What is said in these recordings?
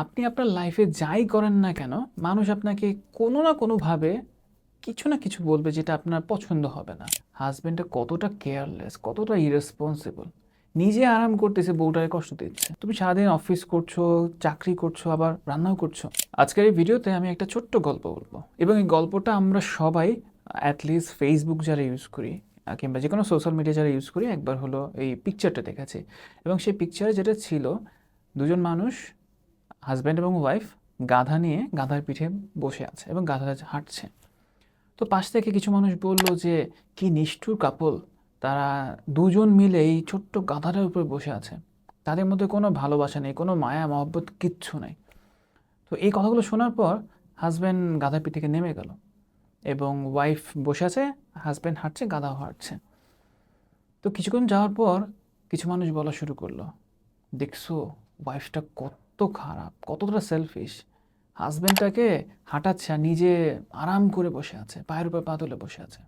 আপনি আপনার লাইফে যাই করেন না কেন, মানুষ আপনাকে কোনো না কোনোভাবে কিছু না কিছু বলবে যেটা আপনার পছন্দ হবে না। হাজবেন্ডটা কতটা কেয়ারলেস কতটা ইরেসপন্সিবল নিজে আরাম করতেছে, বউটাকে কষ্ট দিচ্ছে। তুমি সারাদিন অফিস করছ, চাকরি করছ, আবার রান্নাও করছ। আজকের এই ভিডিওতে আমি একটা ছোট্ট গল্প বলব। এবং এই গল্পটা আমরা সবাই অ্যাটলিস্ট ফেসবুক যারা ইউজ করি কিংবা যে কোনো সোশ্যাল মিডিয়া যারা ইউজ করি, একবার হলো এই পিকচারটা দেখেছি। এবং সেই পিকচারে যেটা ছিল, দুজন মানুষ হাজব্যান্ড এবং ওয়াইফ গাধা নিয়ে গাধার পিঠে বসে আছে এবং গাধা হাঁটছে। তো পাশ থেকে কিছু মানুষ বলল যে, কি নিষ্ঠুর কাপল। তারা দুজন মিলে এই ছোট্ট গাধাটার উপর বসে আছে। তাদের মধ্যে কোনো ভালোবাসা নেই, কোনো মায়া, মহব্বত কিচ্ছু নাই। তো এই কথাগুলো শোনার পর হাজব্যান্ড গাধার পিঠ থেকে নেমে গেল এবং ওয়াইফ বসে আছে, হাজব্যান্ড হাঁটছে, গাধাও হাঁটছে। তো কিছুক্ষণ যাওয়ার পর কিছু মানুষ বলা শুরু করল, দেখছ, ওয়াইফটা কত খারাপ, কতটা সেলফিশ হাজব্যান্ডটাকে হাঁটাচ্ছে আর নিজে আরাম করে বসে আছে, পায়ের উপর পা তুলে বসে আছে।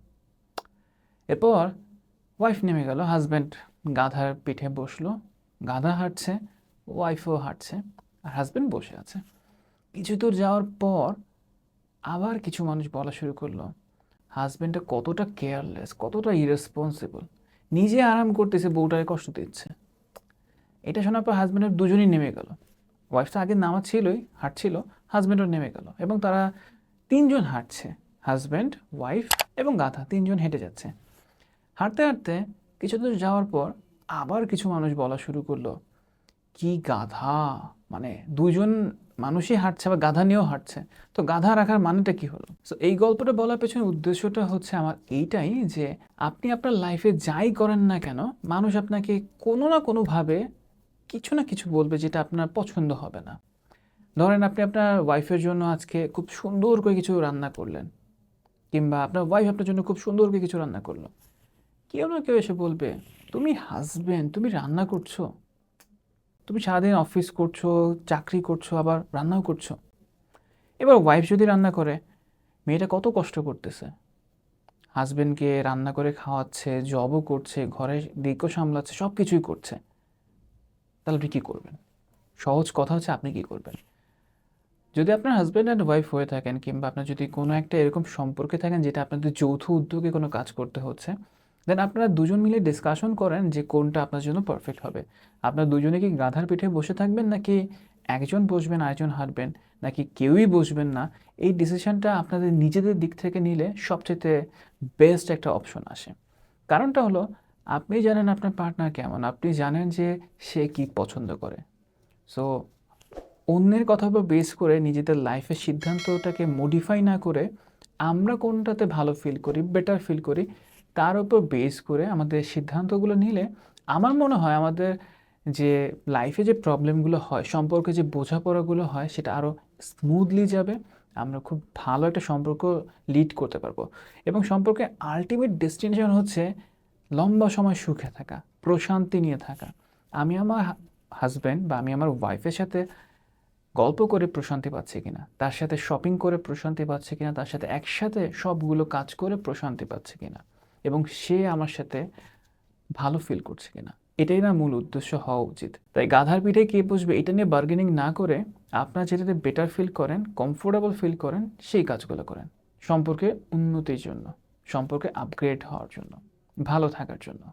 এরপর ওয়াইফ নেমে গেল হাজব্যান্ড গাধার পিঠে বসল, গাধা হাঁটছে ওয়াইফও হাঁটছে, আর হাজব্যান্ড বসে আছে। কিছু দূর যাওয়ার পর আবার কিছু মানুষ বলা শুরু করল হাজব্যান্ডটা কতটা কেয়ারলেস কতটা ইরেসপন্সিবল নিজে আরাম করতেছে, বউটাকে কষ্ট দিচ্ছে। এটা শোনার পর হাজব্যান্ডের দুজনেই নেমে গেল। ওয়াইফ তো আগে নামা ছিলই, হাঁটছিল হাজব্যান্ডও নেমে গেল এবং তারা তিনজন হাঁটছে হাজব্যান্ড ওয়াইফ এবং গাধা, তিনজন হেঁটে যাচ্ছে। হাঁটতে হাঁটতে কিছু দূর যাওয়ার পর আবার কিছু মানুষ বলা শুরু করল, কি গাধা? মানে দুজন মানুষই হাঁটছে বা গাধা নিয়েও হাঁটছে। তো গাধা রাখার মানেটা কি হলো? তো এই গল্পটা বলার পেছনে উদ্দেশ্যটা হচ্ছে আমার এইটাই যে আপনি আপনার লাইফে যাই করেন না কেন, মানুষ আপনাকে কোনো না কোনোভাবে কিছু না কিছু বলবে যেটা আপনার পছন্দ হবে না। ধরেন আপনি আপনার ওয়াইফের জন্য আজকে খুব সুন্দর করে কিছু রান্না করলেন, কিংবা আপনার ওয়াইফ আপনার জন্য খুব সুন্দর করে কিছু রান্না করল। কেউ না কেউ এসে বলবে, তুমি হাজবেন্ড তুমি রান্না করছ? তুমি সারাদিন অফিস করছ, চাকরি করছ, আবার রান্নাও করছ? এবার ওয়াইফ যদি রান্না করে, মেয়েটা কত কষ্ট করতেছে। হাজবেন্ডকে রান্না করে খাওয়াচ্ছে জবও করছে, ঘরের দিকও সামলাচ্ছে সব কিছুই করছে। তাহলে আপনি কী করবেন? সহজ কথা হচ্ছে আপনি কী করবেন? যদি আপনার হাজব্যান্ড অ্যান্ড ওয়াইফ হয়ে থাকেন কিংবা আপনার যদি কোনো একটা এরকম সম্পর্কে থাকেন যেটা আপনাদের যৌথ উদ্যোগে কোনো কাজ করতে হচ্ছে দেন আপনারা দুজন মিলে ডিসকাশন করেন যে কোনটা আপনার জন্য পারফেক্ট হবে। আপনার দুজনে কি গাধার পিঠে বসে থাকবেন নাকি একজন বসবেন আরেকজন হাঁটবেন, নাকি কেউই বসবেন না? এই ডিসিশনটা আপনাদের নিজেদের দিক থেকে নিলে সবচেয়ে বেস্ট একটা অপশন আসে। কারণটা হলো আপনি জানেন আপনার পার্টনার কেমন, আপনি জানেন যে সে কি পছন্দ করে। সো অন্যের কথার উপর বেস করে নিজেদের লাইফের সিদ্ধান্তটাকে মডিফাই না করে আমরা কোনটাতে ভালো ফিল করি বেটার ফিল করি, তার উপর বেস করে আমাদের সিদ্ধান্তগুলো নিলে আমার মনে হয় আমাদের যে লাইফে যে প্রবলেমগুলো হয়, সম্পর্কে যে বোঝাপড়াগুলো হয়, সেটা আরও স্মুথলি যাবে, আমরা খুব ভালো একটা সম্পর্ক লিড করতে পারব। এবং সম্পর্কে আলটিমেট ডেস্টিনেশন হচ্ছে লম্বা সময় সুখে থাকা, প্রশান্তি নিয়ে থাকা। আমি আমার হাজব্যান্ড বা আমি আমার ওয়াইফের সাথে গল্প করে প্রশান্তি পাচ্ছি কিনা, তার সাথে শপিং করে প্রশান্তি পাচ্ছে কিনা, তার সাথে একসাথে সবগুলো কাজ করে প্রশান্তি পাচ্ছে কিনা এবং সে আমার সাথে ভালো ফিল করছে কিনা, এটাই না মূল উদ্দেশ্য হওয়া উচিত। তাই গাধার পিঠে কে বসবে এটা নিয়ে বার্গেনিং না করে আপনার যেটাতে বেটার ফিল করেন কমফোর্টেবল ফিল করেন, সেই কাজগুলো করেন। সম্পর্কে উন্নতির জন্য, সম্পর্কে আপগ্রেড হওয়ার জন্য। ভালো থাকার জন্য।